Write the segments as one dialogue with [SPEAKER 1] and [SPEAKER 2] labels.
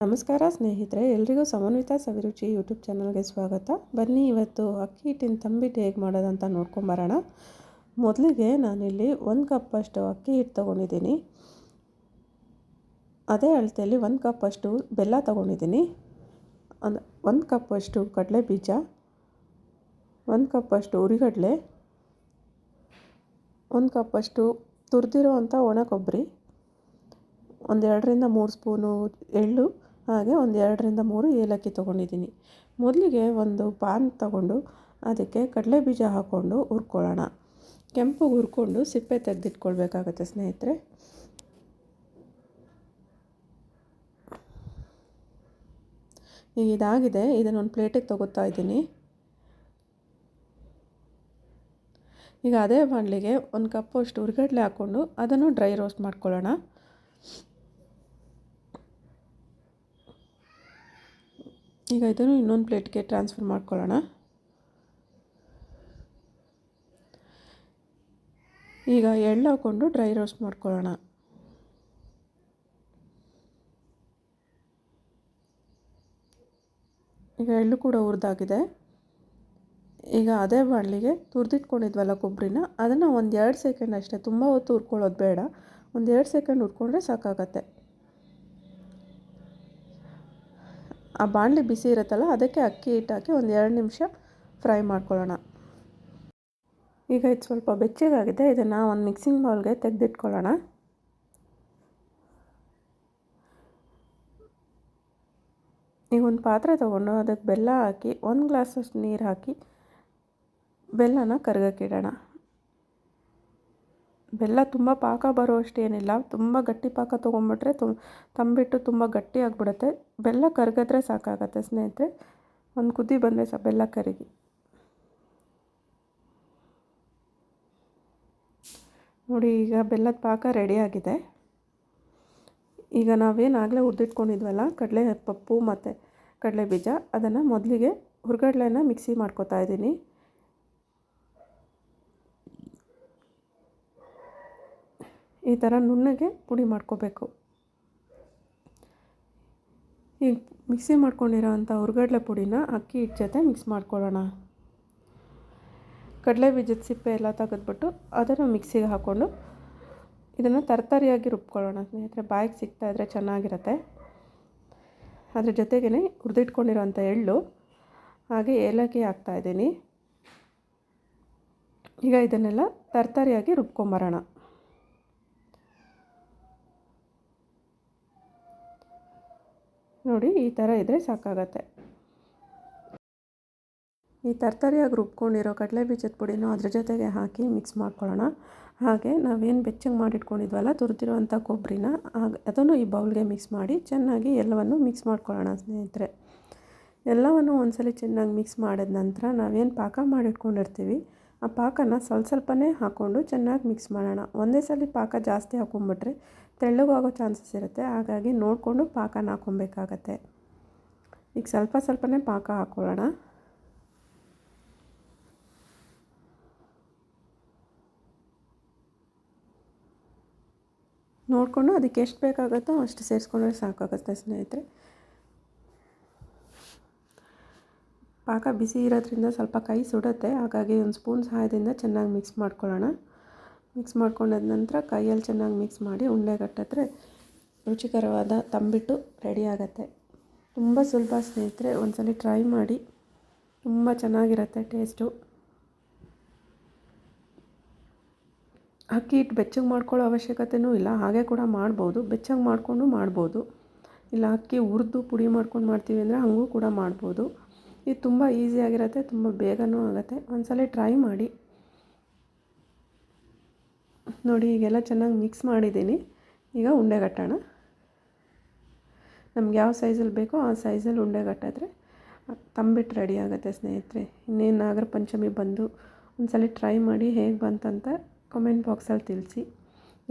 [SPEAKER 1] ನಮಸ್ಕಾರ ಸ್ನೇಹಿತರೆ, ಎಲ್ರಿಗೂ ಸಮನ್ವಿತ ಸವಿರುಚಿ ಯೂಟ್ಯೂಬ್ ಚಾನಲ್ಗೆ ಸ್ವಾಗತ. ಬನ್ನಿ ಇವತ್ತು ಅಕ್ಕಿ ಹಿಟ್ಟಿನ ತಂಬಿಟ್ಟು ಹೇಗೆ ಮಾಡೋದಂತ ನೋಡ್ಕೊಂಬರೋಣ ಮೊದಲಿಗೆ ನಾನಿಲ್ಲಿ ಒಂದು ಕಪ್ಪಷ್ಟು ಅಕ್ಕಿ ಹಿಟ್ಟು ತೊಗೊಂಡಿದ್ದೀನಿ. ಅದೇ ಅಳತೆಯಲ್ಲಿ ಒಂದು ಕಪ್ಪಷ್ಟು ಬೆಲ್ಲ ತೊಗೊಂಡಿದ್ದೀನಿ. ಒಂದು ಒಂದು ಕಪ್ಪಷ್ಟು ಕಡಲೆ ಬೀಜ, ಒಂದು ಕಪ್ಪಷ್ಟು ಉರಿಗಡಲೆ, ಒಂದು ಕಪ್ಪಷ್ಟು ತುರಿದಿರೋ ಅಂಥ ಒಣ ಕೊಬ್ಬರಿ ಒಂದೆರಡರಿಂದ ಮೂರು ಸ್ಪೂನು ಎಳ್ಳು ಹಾಗೆ ಒಂದು ಎರಡರಿಂದ ಮೂರು ಏಲಕ್ಕಿ ತೊಗೊಂಡಿದ್ದೀನಿ. ಮೊದಲಿಗೆ ಒಂದು ಪಾನ್ ತಗೊಂಡು ಅದಕ್ಕೆ ಕಡಲೆ ಬೀಜ ಹಾಕ್ಕೊಂಡು ಹುರ್ಕೊಳ್ಳೋಣ. ಕೆಂಪು ಹುರ್ಕೊಂಡು ಸಿಪ್ಪೆ ತೆಗೆದಿಟ್ಕೊಳ್ಬೇಕಾಗತ್ತೆ ಸ್ನೇಹಿತರೆ. ಈಗ ಇದಾಗಿದೆ. ಇದನ್ನು ಒಂದು ಪ್ಲೇಟಿಗೆ ತಗೋತಾ ಇದ್ದೀನಿ. ಈಗ ಅದೇ ಬಾಣಲಿಗೆ ಒಂದು ಕಪ್ಪು ಅಷ್ಟು ಹುರ್ಗಡ್ಲೆ ಹಾಕ್ಕೊಂಡು ಅದನ್ನು ಡ್ರೈ ರೋಸ್ಟ್ ಮಾಡ್ಕೊಳ್ಳೋಣ. ಈಗ ಇದನ್ನು ಇನ್ನೊಂದು ಪ್ಲೇಟ್ಗೆ ಟ್ರಾನ್ಸ್ಫರ್ ಮಾಡ್ಕೊಳ್ಳೋಣ. ಈಗ ಎಳ್ಳು ಹಾಕ್ಕೊಂಡು ಡ್ರೈ ರೋಸ್ಟ್ ಮಾಡ್ಕೊಳ್ಳೋಣ. ಈಗ ಎಳ್ಳು ಕೂಡ ಹುರಿದಾಗಿದೆ. ಈಗ ಅದೇ ಬಾಣಲಿಗೆ ತುರಿದಿಟ್ಕೊಂಡಿದ್ವಲ್ಲ ಕೊಬ್ಬರಿನ, ಅದನ್ನು ಒಂದು ಎರಡು ಸೆಕೆಂಡ್ ಅಷ್ಟೇ, ತುಂಬ ಹೊತ್ತು ಹುರ್ಕೊಳ್ಳೋದು ಬೇಡ. ಒಂದು ಎರಡು ಸೆಕೆಂಡ್ ಹುರ್ಕೊಂಡ್ರೆ ಸಾಕಾಗತ್ತೆ. ಆ ಬಾಣಲಿ ಬಿಸಿ ಇರುತ್ತಲ್ಲ, ಅದಕ್ಕೆ ಅಕ್ಕಿ ಹಿಟ್ಟು ಹಾಕಿ ಒಂದು ಎರಡು ನಿಮಿಷ ಫ್ರೈ ಮಾಡ್ಕೊಳ್ಳೋಣ. ಈಗ ಇದು ಸ್ವಲ್ಪ ಬೆಚ್ಚಗಾಗಿದೆ, ಇದನ್ನು ಒಂದು ಮಿಕ್ಸಿಂಗ್ ಬೌಲ್ಗೆ ತೆಗೆದಿಟ್ಕೊಳ್ಳೋಣ. ಈಗ ಒಂದು ಪಾತ್ರೆ ತೊಗೊಂಡು ಅದಕ್ಕೆ ಬೆಲ್ಲ ಹಾಕಿ, ಒಂದು ಗ್ಲಾಸಷ್ಟು ನೀರು ಹಾಕಿ ಬೆಲ್ಲನ ಕರಗಕ್ಕಿಡೋಣ ಬೆಲ್ಲ ತುಂಬ ಪಾಕ ಬರೋ ಏನಿಲ್ಲ. ತುಂಬ ಗಟ್ಟಿ ಪಾಕ ತೊಗೊಂಬಿಟ್ರೆ ತು, ತಂಬಿಟ್ಟು ತುಂಬ ಗಟ್ಟಿ ಆಗಿಬಿಡುತ್ತೆ. ಬೆಲ್ಲ ಕರಗಿದ್ರೆ ಸಾಕಾಗತ್ತೆ ಸ್ನೇಹಿತರೆ. ಒಂದು ಕುದಿ ಬಂದರೆ ಸಹ ಬೆಲ್ಲ ಕರಗಿ. ನೋಡಿ, ಈಗ ಬೆಲ್ಲದ ಪಾಕ ರೆಡಿಯಾಗಿದೆ ಈಗ ನಾವೇನಾಗಲೇ ಹುರಿದಿಟ್ಕೊಂಡಿದ್ವಲ್ಲ ಕಡಲೆ ಪಪ್ಪು ಮತ್ತು ಕಡಲೆ ಬೀಜ ಅದನ್ನು ಮೊದಲಿಗೆ ಹುರ್ಗಡ್ಲೆನ ಮಿಕ್ಸಿ ಮಾಡ್ಕೊತಾ ಇದ್ದೀನಿ. ಈ ಥರ ನುಣ್ಣಗೆ ಪುಡಿ ಮಾಡ್ಕೋಬೇಕು. ಈಗ ಮಿಕ್ಸಿ ಮಾಡ್ಕೊಂಡಿರೋ ಅಂಥ ಹುರ್ಗಡ್ಲೆ ಪುಡಿನ ಅಕ್ಕಿ ಹಿಟ್ಟು ಜೊತೆ ಮಿಕ್ಸ್ ಮಾಡ್ಕೊಳ್ಳೋಣ. ಕಡಲೆ ಬೀಜದ ಸಿಪ್ಪೆ ಎಲ್ಲ ತೆಗೆದ್ಬಿಟ್ಟು ಅದನ್ನು ಮಿಕ್ಸಿಗೆ ಹಾಕ್ಕೊಂಡು ಇದನ್ನು ತರತರಿಯಾಗಿ ರುಬ್ಕೊಳ್ಳೋಣ. ಸ್ನೇಹಿತರೆ, ಬಾಯಿಗೆ ಸಿಗ್ತಾಯಿದ್ರೆ ಚೆನ್ನಾಗಿರುತ್ತೆ. ಅದರ ಜೊತೆಗೇ ಹುರಿದಿಟ್ಕೊಂಡಿರೋಂಥ ಎಳ್ಳು, ಹಾಗೆ ಏಲಕ್ಕಿ ಹಾಕ್ತಾಯಿದ್ದೀನಿ ಈಗ ಇದನ್ನೆಲ್ಲ ತರತರಿಯಾಗಿ ರುಬ್ಕೊಂಬರೋಣ. ನೋಡಿ, ಈ ಥರ ಇದ್ದರೆ ಸಾಕಾಗತ್ತೆ. ಈ ತರ್ತರಿಯಾಗಿ ರುಬ್ಕೊಂಡಿರೋ ಕಡಲೆ ಬೀಜದ ಪುಡಿನೂ ಅದ್ರ ಜೊತೆಗೆ ಹಾಕಿ ಮಿಕ್ಸ್ ಮಾಡ್ಕೊಳ್ಳೋಣ. ಹಾಗೆ ನಾವೇನು ಬೆಚ್ಚಗೆ ಮಾಡಿಟ್ಕೊಂಡಿದ್ವಲ್ಲ, ತುರಿದಿರುವಂಥ ಕೊಬ್ಬರಿನ ಅದನ್ನು ಈ ಬೌಲ್ಗೆ ಮಿಕ್ಸ್ ಮಾಡಿ ಚೆನ್ನಾಗಿ ಎಲ್ಲವನ್ನು ಮಿಕ್ಸ್ ಮಾಡ್ಕೊಳ್ಳೋಣ ಸ್ನೇಹಿತರೆ. ಎಲ್ಲವನ್ನು ಒಂದ್ಸಲ ಚೆನ್ನಾಗಿ ಮಿಕ್ಸ್ ಮಾಡಿದ ನಂತರ ನಾವೇನು ಪಾಕ ಮಾಡಿಟ್ಕೊಂಡಿರ್ತೀವಿ, ಆ ಪಾಕನ ಸ್ವಲ್ಪ ಸ್ವಲ್ಪನೇ ಹಾಕ್ಕೊಂಡು ಚೆನ್ನಾಗಿ ಮಿಕ್ಸ್ ಮಾಡೋಣ. ಒಂದೇ ಸಲ ಪಾಕ ಜಾಸ್ತಿ ಹಾಕೊಂಡ್ಬಿಟ್ರೆ ತೆಳ್ಳಗಾಗೋ ಚಾನ್ಸಸ್ ಇರುತ್ತೆ. ಹಾಗಾಗಿ ನೋಡಿಕೊಂಡು ಪಾಕನ ಹಾಕ್ಕೊಬೇಕಾಗತ್ತೆ. ಈಗ ಸ್ವಲ್ಪ ಸ್ವಲ್ಪನೇ ಪಾಕ ಹಾಕ್ಕೊಳ್ಳೋಣ. ನೋಡಿಕೊಂಡು ಅದಕ್ಕೆ ಎಷ್ಟು ಬೇಕಾಗುತ್ತೋ ಅಷ್ಟು ಸೇರಿಸ್ಕೊಂಡ್ರೆ ಸಾಕಾಗುತ್ತೆ ಸ್ನೇಹಿತರೆ. ಪಾಕ ಬಿಸಿ ಇರೋದ್ರಿಂದ ಸ್ವಲ್ಪ ಕೈ ಸುಡುತ್ತೆ. ಹಾಗಾಗಿ ಒಂದು ಸ್ಪೂನ್ ಸಹಾಯದಿಂದ ಚೆನ್ನಾಗಿ ಮಿಕ್ಸ್ ಮಾಡ್ಕೊಳ್ಳೋಣ. ಮಿಕ್ಸ್ ಮಾಡ್ಕೊಂಡಾದ ನಂತರ ಕೈಯಲ್ಲಿ ಚೆನ್ನಾಗಿ ಮಿಕ್ಸ್ ಮಾಡಿ ಉಂಡೆ ಕಟ್ಟಿದ್ರೆ ರುಚಿಕರವಾದ ತಂಬಿಟ್ಟು ರೆಡಿ ಆಗುತ್ತೆ. ತುಂಬ ಸುಲಭ ಸ್ನೇಹಿತರೆ, ಒಂದ್ಸಲ ಟ್ರೈ ಮಾಡಿ ತುಂಬ ಚೆನ್ನಾಗಿರುತ್ತೆ ಟೇಸ್ಟು ಅಕ್ಕಿ ಹಿಟ್ಟು ಬೆಚ್ಚಗೆ ಮಾಡ್ಕೊಳ್ಳೋ ಅವಶ್ಯಕತೆಯೂ ಇಲ್ಲ, ಹಾಗೆ ಕೂಡ ಮಾಡ್ಬೋದು. ಬೆಚ್ಚಗೆ ಮಾಡಿಕೊಂಡು ಮಾಡ್ಬೋದು. ಇಲ್ಲ, ಅಕ್ಕಿ ಹುರಿದು ಪುಡಿ ಮಾಡ್ಕೊಂಡು ಮಾಡ್ತೀವಿ ಅಂದರೆ ಹಾಗೂ ಕೂಡ ಮಾಡ್ಬೋದು. ಇದು ತುಂಬ ಈಸಿಯಾಗಿರುತ್ತೆ ತುಂಬ ಬೇಗನೂ ಆಗುತ್ತೆ. ಒಂದ್ಸಲ ಟ್ರೈ ಮಾಡಿ. ನೋಡಿ, ಈಗೆಲ್ಲ ಚೆನ್ನಾಗಿ ಮಿಕ್ಸ್ ಮಾಡಿದ್ದೀನಿ. ಈಗ ಉಂಡೆ ಕಟ್ಟೋಣ ನಮ್ಗೆ ಯಾವ ಸೈಜಲ್ಲಿ ಬೇಕೋ ಆ ಸೈಜಲ್ಲಿ ಉಂಡೆ ಕಟ್ಟಿದ್ರೆ ತಂಬಿಟ್ಟು ರೆಡಿ ಆಗುತ್ತೆ ಸ್ನೇಹಿತರೆ. ಇನ್ನೇನು ನಾಗರ ಪಂಚಮಿ ಬಂದು ಒಂದ್ಸಲ ಟ್ರೈ ಮಾಡಿ ಹೇಗೆ ಬಂತಂತ ಕಮೆಂಟ್ ಬಾಕ್ಸಲ್ಲಿ ತಿಳಿಸಿ.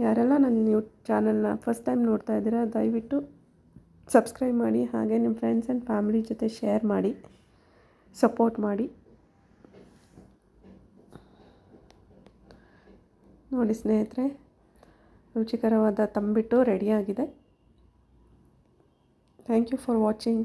[SPEAKER 1] ಯಾರೆಲ್ಲ ನನ್ನ ನ್ಯೂ ಚಾನಲ್ನ ಫಸ್ಟ್ ಟೈಮ್ ನೋಡ್ತಾ ಇದ್ದೀರಾ, ದಯವಿಟ್ಟು ಸಬ್ಸ್ಕ್ರೈಬ್ ಮಾಡಿ, ಹಾಗೆ ನಿಮ್ಮ ಫ್ರೆಂಡ್ಸ್ ಆ್ಯಂಡ್ ಫ್ಯಾಮಿಲಿ ಜೊತೆ ಶೇರ್ ಮಾಡಿ ಸಪೋರ್ಟ್ ಮಾಡಿ. ನೋಡಿ ಸ್ನೇಹಿತರೆ ರುಚಿಕರವಾದ ತಂಬಿಟ್ಟು ರೆಡಿಯಾಗಿದೆ ಥ್ಯಾಂಕ್ ಯು ಫಾರ್ ವಾಚಿಂಗ್